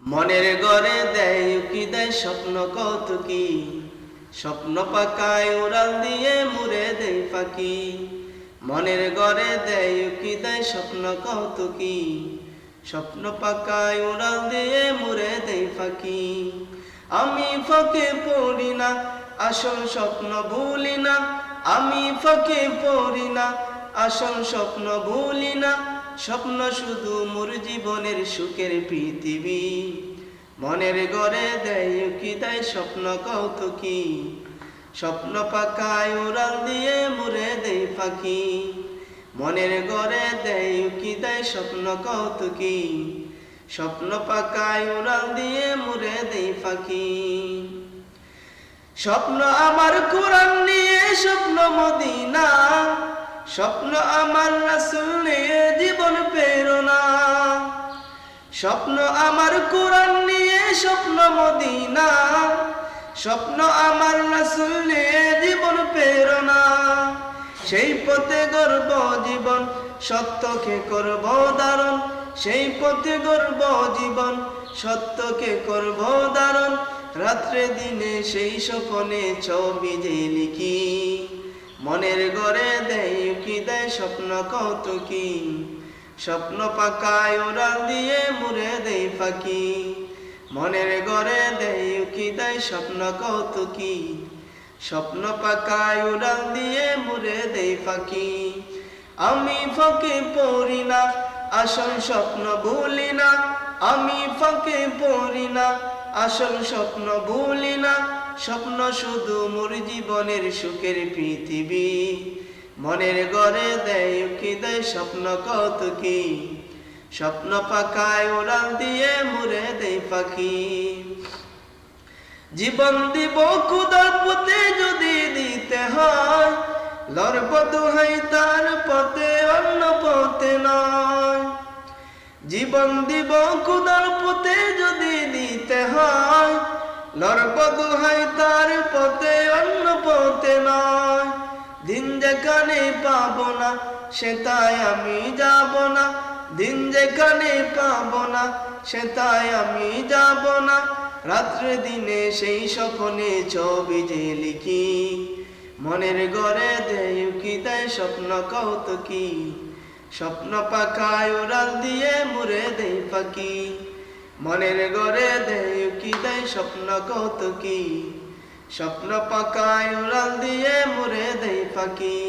মনের গড়ে দেয় কি দেয় স্বপ্ন কত কি? স্বপ্ন পাকায় উড়াল দিয়ে মুড়ে দেয় ফাঁকি। মনের গড়ে দেয় কি দেয় স্বপ্ন কত কি? স্বপ্ন পাকায় উড়াল দিয়ে মুড়ে দেয় ফাঁকি। আমি ফাঁকে পড়ি না, আসল স্বপ্ন ভুলি না। আমি ফাঁকে পড়ি না, আসল স্বপ্ন ভুলি না। স্বপ্ন শুধু মোর জীবনের সুখের পৃথিবী। মনের গড়ে দেয় কি দেয় স্বপ্ন কৌতুকি। স্বপ্ন পাকায় উড়াল দিয়ে মুড়ে দেয় ফাঁকি। মনের গড়ে দেয় কি দেয় স্বপ্ন কৌতুকি। স্বপ্ন পাকায় উড়াল দিয়ে মুড়ে দেয় ফাঁকি। স্বপ্ন আমার কোরআন নিয়ে স্বপ্ন মদিনা। স্বপ্ন আমার রাসূল নিয়ে জীবন প্রেরণা। স্বপ্ন আমার কোরআন নিয়ে স্বপ্ন মদিনা। স্বপ্ন আমার রাসূল নিয়ে জীবন প্রেরণা। সেই পথে গর্ব জীবন, সত্যকে করব দারণ সেই পথে গর্ব জীবন, সত্যকে করব দারণ রাত্রে দিনে সেই স্বপনে ছবি যে লিখি, মনের গড়ে দেয় স্বপ্ন কত কি? স্বপ্ন পাকায় উড়াল দিয়ে মুড়ে দেয় ফাঁকি। মনের গড়ে দেয় কি দেয় স্বপ্ন কত কি? স্বপ্ন পাকায় উড়াল দিয়ে মুড়ে দেয় ফাঁকি। আমি ফাঁকে পড়ি না, আসল স্বপ্ন ভুলি না। আমি ফাঁকে পড়ি না, আসল স্বপ্ন ভুলি না। স্বপ্ন শুধু মোর জীবনের সুখের পৃথিবী। মনের গড়ে দেয় কি দেয় স্বপ্ন কত কি? স্বপ্ন পাকায় উড়াল দিয়ে মুড়ে দেয় পাখি। জীবন দিব খুদার পথে যদি দিতে হয়, লড়ব দোহাই তার পথে, অন্য পথে নয়। জীবন দিব খুদার পথে যদি দিতে হয়, লড়ব দোহাই তার পথে, অন্য পথে নয়। দিন যেখানে পাবো না সেটাই আমি যাব না। দিন যেখানে পাবো না সেটাই আমি যাব না। রাত্রে দিনে সেই স্বপ্নে ছবি যে লিখি। মনের গড়ে দেয় কি দেয় স্বপ্ন কত কি স্বপ্ন পাকায় উড়াল দিয়ে মুড়ে দেয় পাখি মনের গড়ে দেয় কি দেয় স্বপ্ন কত কি স্বপ্ন পাকায় উড়াল দিয়ে মুড়ে দেই পাখি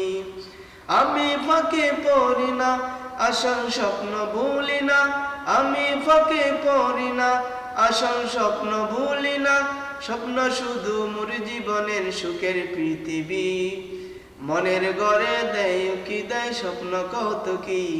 আমি ফাঁকে পড়ি না, আসল স্বপ্ন ভুলি না। আমি ফাঁকে পড়ি না, আসল স্বপ্ন ভুলি না। স্বপ্ন শুধু মোর জীবনের সুখের পৃথিবী। মনের গড়ে দেয় কি দেয় স্বপ্ন কত কি